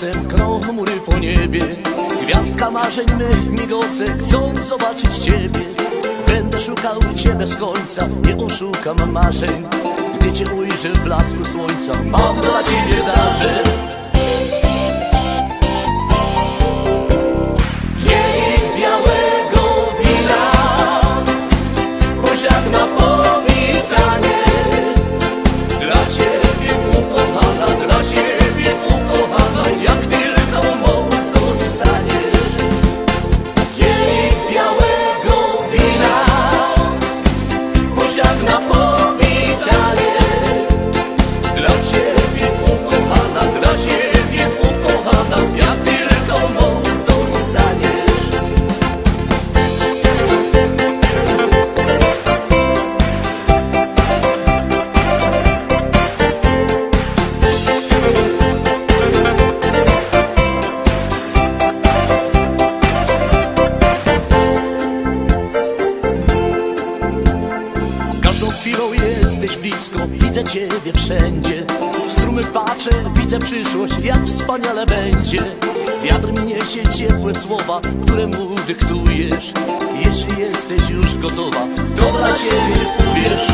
nosem kną chmury po niebie. Gwiazdka marzeń my migoce chcą zobaczyć Ciebie. Będę szukał Ciebie z końca, nie oszukam marzeń. Gdy Cię ujrzę w blasku słońca Mam dla Ciebie darzę chwilą jesteś blisko, widzę Ciebie wszędzie. W strumy patrzę, widzę przyszłość, jak wspaniale będzie. Wiatr niesie ciepłe słowa, które mu dyktujesz. Jeśli jesteś już gotowa, to dla Ciebie uwierz.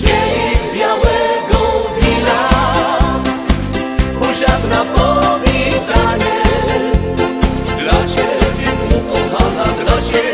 Kielich białego wina, buziak na powitanie. Dla Ciebie ukochana, dla Ciebie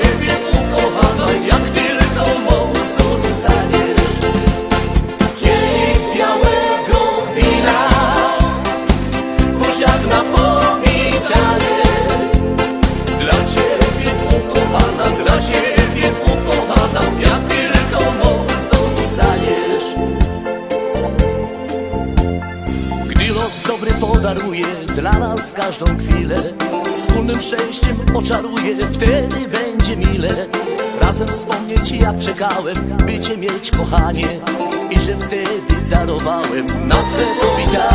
los dobry podaruje dla nas każdą chwilę. Wspólnym szczęściem oczaruje, wtedy będzie mile. Razem wspomnieć jak czekałem, by Cię mieć kochanie I że wtedy darowałem. Na Twe powitanie